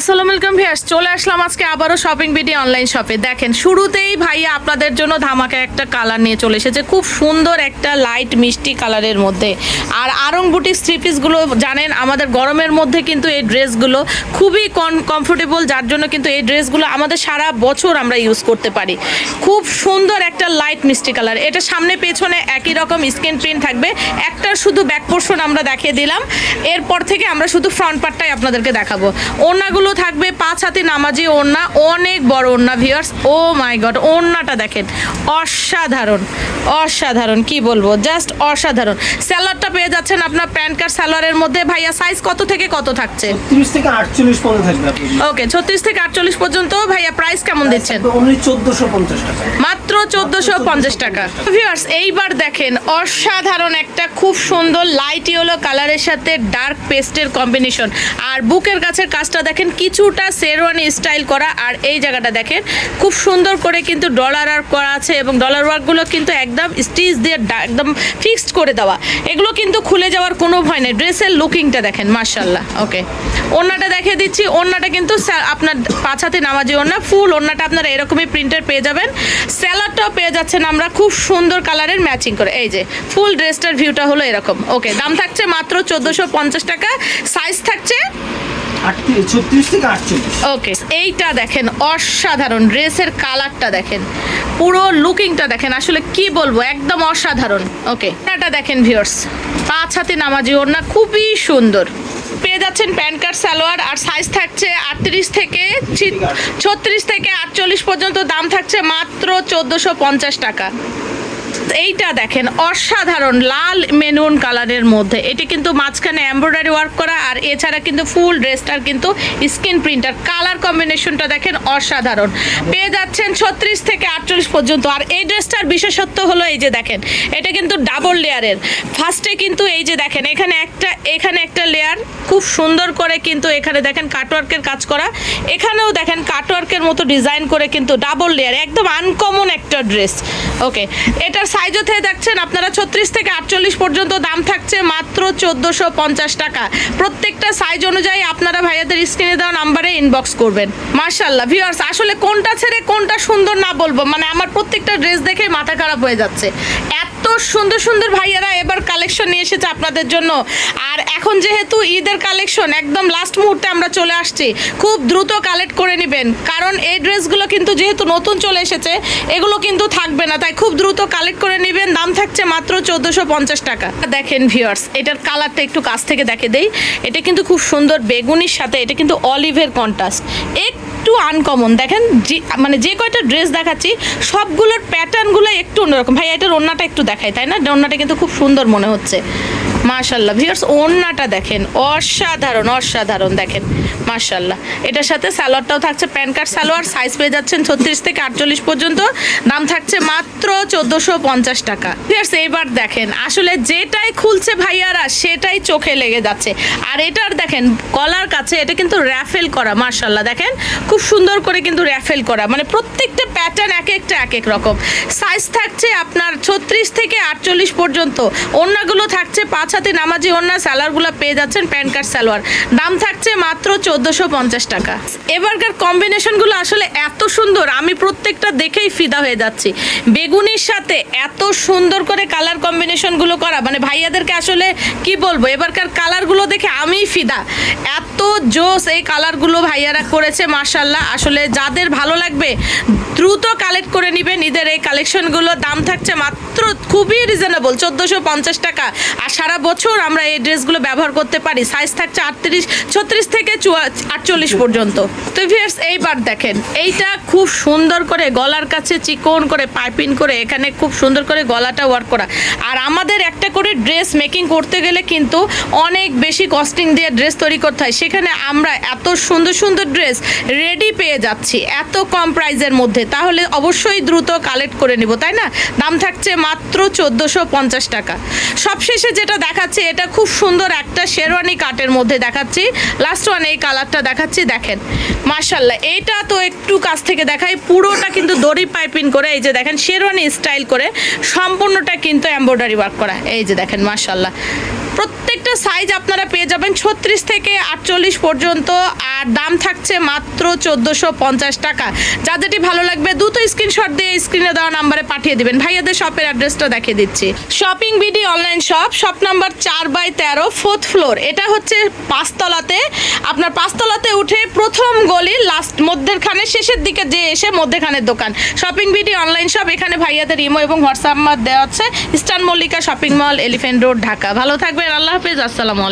আসসালামু আলাইকুম ভিয়ার্স চলে আসলাম আজকে আবারও শপিং বিডি অনলাইন শপে দেখেন, শুরুতেই ভাইয়া আপনাদের জন্য ধামাকা একটা কালার নিয়ে চলে এসেছে, খুব সুন্দর একটা লাইট মিষ্টি কালারের মধ্যে। আর আরং বুটিক থ্রি পিসগুলো জানেন, আমাদের গরমের মধ্যে কিন্তু এই ড্রেসগুলো খুবই কমফোর্টেবল যার জন্য কিন্তু এই ড্রেসগুলো আমাদের সারা বছর আমরা ইউজ করতে পারি। খুব সুন্দর একটা লাইট মিষ্টি কালার এটা সামনে পেছনে একই রকম স্কিন প্রিন্ট থাকবে। একটার শুধু ব্যাক পোর্শন আমরা দেখিয়ে দিলাম। এরপর থেকে আমরা শুধু ফ্রন্ট পার্টটাই আপনাদেরকে দেখাবো। ওড়নাগুলো থাকবে পাঁচ হাতি নামাজি ওড়না অনেক বড় ওড়না ভিউয়ার্স ও মাই গড ওড়নাটা দেখেন অসাধারণ অসাধারণ কি বলব জাস্ট অসাধারণ। স্যালাডটা পেয়ে যাচ্ছেন আপনার প্যান্ট কার্ড সালোয়ারের মধ্যে। ভাইয়া সাইজ কত থেকে কত থাকছে? ওকে ছত্রিশ থেকে আটচল্লিশ পর্যন্ত। ভাইয়া প্রাইস কেমন দিচ্ছেন? মাত্র চোদ্দশো পঞ্চাশ টাকা। ভিউয়ার্স এইবার দেখেন অসাধারণ একটা খুব সুন্দর লাইট ইয়েলো কালারের সাথে ডার্ক পেস্টের কম্বিনেশন আর বুকের কাছের কাজটা দেখেন কিছুটা শেরওয়ানি স্টাইল করা আর এই জায়গাটা দেখেন, খুব সুন্দর করে কিন্তু ডলার আর করা আছে এবং ডলার ওয়ার্কগুলো কিন্তু একদম স্টিচ দিয়ে একদম ফিক্সড করে দেওয়া। এগুলো কিন্তু খুলে যাওয়ার কোনো ভয় নেই ড্রেসের লুকিংটা দেখেন মার্শাল্লাহ ওকে ওড়নাটা দেখিয়ে দিচ্ছি, ওড়নাটা কিন্তু আপনার পাছাতে নামাজি ওড়না ফুল ওড়নাটা আপনারা এরকমই প্রিন্টের পেয়ে যাবেন। স্যালাডটাও পেয়ে যাচ্ছেন আমরা খুব সুন্দর কালারের ম্যাচিং করে, এই যে ফুল ড্রেসটার ভিউটা হলো এরকম ওকে দাম থাকছে মাত্র চোদ্দোশো টাকা সাইজ থাকছে ওকে এইটা দেখেন, অসাধারণ। ড্রেসের কালারটা দেখেন, পুরো লুকিংটা দেখেন। আসলে কি বলব, একদম অসাধারণ। ওকে এটা দেখেন ভিউয়ার্স পাঁচ হাতে নামাজি ওড়না, খুবই সুন্দর। পেয়ে যাচ্ছেন প্যান্ট কার্ড সালোয়ার, আর সাইজ থাকছে আটত্রিশ থেকে ছত্রিশ থেকে আটচল্লিশ পর্যন্ত। দাম থাকছে মাত্র চোদ্দোশো পঞ্চাশ টাকা। এইটা দেখেন, অসাধারণ লাল মেনুন কালারের মধ্যে। এটি কিন্তু মাঝখানে এমব্রয়ডারি ওয়ার্ক করা, আর এছাড়া কিন্তু ফুল ড্রেসটার কিন্তু স্কিন প্রিন্টার কালার কম্বিনেশনটা দেখেন অসাধারণ। পেয়ে যাচ্ছেন ছত্রিশ থেকে আটচল্লিশ পর্যন্ত। আর এই ড্রেসটার বিশেষত্ব হলো এই যে দেখেন, এটা কিন্তু ডাবল লেয়ারের ফার্স্টে কিন্তু এই যে দেখেন, এখানে একটা এখানে একটা লেয়ার খুব সুন্দর করে কিন্তু এখানে দেখেন কাটওয়ার্কের কাজ করা। এখানেও দেখেন কাটওয়ার্কের মতো ডিজাইন করে কিন্তু ডাবল লেয়ার একদম আনকমন একটা ড্রেস ওকে এটার সাইজও থেকে দেখছেন, আপনারা ছত্রিশ থেকে আটচল্লিশ পর্যন্ত দাম থাকছে মাত্র চোদ্দোশো পঞ্চাশ টাকা। প্রত্যেকটা সাইজ অনুযায়ী আপনারা ভাইয়াদের স্ক্রিনে দেওয়া নাম্বারে ইনবক্স করবেন। মার্শাল্লাহ ভিউয়ার্স আসলে কোনটা ছেড়ে কোনটা সুন্দর না বলব মানে আমার প্রত্যেকটা ড্রেস দেখে মাথা খারাপ হয়ে যাচ্ছে। এত সুন্দর সুন্দর ভাইয়ারা এবার কালেকশন নিয়ে এসেছে আপনাদের জন্য। আর এখন যেহেতু ঈদের কালেকশন একদম লাস্ট মুহূর্তে আমরা চলে আসছি। খুব দ্রুত কালেক্ট করে নেবেন। কারণ এই ড্রেসগুলো কিন্তু যেহেতু নতুন চলে এসেছে, এগুলো কিন্তু থাকবে না। তাই খুব দ্রুত কালেক্ট করে নেবেন। দাম থাকছে মাত্র চোদ্দোশো পঞ্চাশ টাকা। দেখেন ভিউয়ার্স এটার কালারটা একটু কাছ থেকে দেখে দেই। এটা কিন্তু খুব সুন্দর বেগুনির সাথে, এটা কিন্তু অলিভের কন্ট্রাস্ট একটু আনকমন দেখেন, যে মানে যে কয়টা ড্রেস দেখাচ্ছি, সবগুলোর প্যাটার্নগুলো একটু অন্যরকম। ভাই এটার ওড়নাটা একটু দেখায় তাই না? ওন্নাটা কিন্তু খুব সুন্দর মনে হচ্ছে। মাশাল্লাহ। ভিউয়ার্স ওড়নাটা দেখেন। অসাধারণ অসাধারণ দেখেন। মাশাল্লাহ। এটার সাথে সালোয়ারটাও থাকছে। প্যান কার্ড সালোয়ার সাইজ পেয়ে যাচ্ছেন ছত্রিশ থেকে আটচল্লিশ পর্যন্ত। দাম থাকছে মাত্র চোদ্দোশো পঞ্চাশ টাকা। ভিউয়ার্স এইবার দেখেন, আসলে যেটাই খুলছে ভাইয়ারা, সেটাই চোখে লেগে যাচ্ছে। আর এটার দেখেন, গলার কাছে এটা কিন্তু র্যাফেল করা মার্শাল্লাহ দেখেন, খুব সুন্দর করে কিন্তু র্যাফেল করা। মানে প্রত্যেকটা প্যাটার্ন এক একটা, এক এক রকম। সাইজ থাকছে আপনার ছত্রিশ থেকে আটচল্লিশ পর্যন্ত। ওড়নাগুলো থাকছে পাঁচ হাতে নামাজি ওড়না স্যালারগুলো পেয়ে যাচ্ছেন প্যান্ট কার্ড সালোয়ার। দাম থাকছে মাত্র চোদ্দোশো পঞ্চাশ টাকা। এবারকার কম্বিনেশনগুলো আসলে এত সুন্দর, আমি প্রত্যেকটা দেখেই ফিদা হয়ে যাচ্ছি। বেগুনির সাথে এত সুন্দর করে কালার কম্বিনেশনগুলো করা মানে ভাইয়াদেরকে আসলে কি বলব, এবারকার কালারগুলো দেখে আমিই ফিদা। এত জোস এই কালারগুলো ভাইয়ারা করেছে মার্শাল্লাহ আসলে যাদের ভালো লাগবে, দ্রুত কালেক্ট করে নেবেন ঈদের এই কালেকশনগুলো দাম থাকছে মাত্র খুবই রিজনেবল চোদ্দোশো পঞ্চাশ টাকা। আর সারা বছর আমরা এই ড্রেসগুলো ব্যবহার করতে পারি। সাইজ থাকছে আটত্রিশ, ছত্রিশ থেকে আটচল্লিশ পর্যন্ত। তো ভিয়ার্স এইবার দেখেন, এইটা খুব সুন্দর করে গলার কাছে চিকন করে পাইপিং করে এখানে খুব সুন্দর করে গলাটা ওয়ার্ক করা। আর আমাদের একটা করে ড্রেস মেকিং করতে গেলে কিন্তু অনেক বেশি কস্টিং দিয়ে ড্রেস তৈরি করতে হয়। সেখানে আমরা এত সুন্দর সুন্দর ড্রেস রেডি পেয়ে যাচ্ছি, এত কম প্রাইজের মধ্যে। তাহলে অবশ্যই দ্রুত কালেক্ট করে নিব, তাই না? দাম থাকছে মাত্র চোদ্দোশো পঞ্চাশ টাকা। সবশেষে যেটা দেখাচ্ছি, এটা খুব সুন্দর একটা শেরওয়ানি কাটের মধ্যে দেখাচ্ছি। লাস্ট ওয়ান এই কালারটা দেখাচ্ছি, দেখেন। মার্শাল্লাহ এইটা তো একটু কাছ থেকে দেখাই। পুরোটা কিন্তু দড়ি পাইপিং করে, এই যে দেখেন, শেরওয়ানি স্টাইল করে, সম্পূর্ণটা কিন্তু এমব্রয়ডারি ওয়ার্ক করা। এই যে দেখেন মার্শাল্লাহ প্রত্যেকটা সাইজ আপনারা পেয়ে যাবেন ছত্রিশ থেকে আটচল্লিশ পর্যন্ত, আর দাম থাকছে মাত্র চোদ্দোশো পঞ্চাশ টাকা। যা যেটি ভালো লাগবে, দ্রুত স্ক্রিনশট দিয়ে স্ক্রিনে দেওয়া নাম্বারে পাঠিয়ে দিবেন। ভাইয়াদের শপের অ্যাড্রেসটা দেখিয়ে দিচ্ছি। Shopping BD online shop shop number চার বাই তেরো ফোর্থ ফ্লোর এটা হচ্ছে পাঁচতলাতে। আপনার পাঁচতলাতে উঠে প্রথম গলি লাস্ট মধ্যেখানে শেষের দিকে যে এসে মধ্যেখানের দোকান। শপিং বিডি অনলাইন শপ এখানে ভাইয়াদের ইমো এবং হোয়াটসঅ্যাপ দেওয়া হচ্ছে Eastern Mallika shopping mall elephant road Dhaka. ভালো থাকবেন আল্লাহ হাফিজ আসসালামু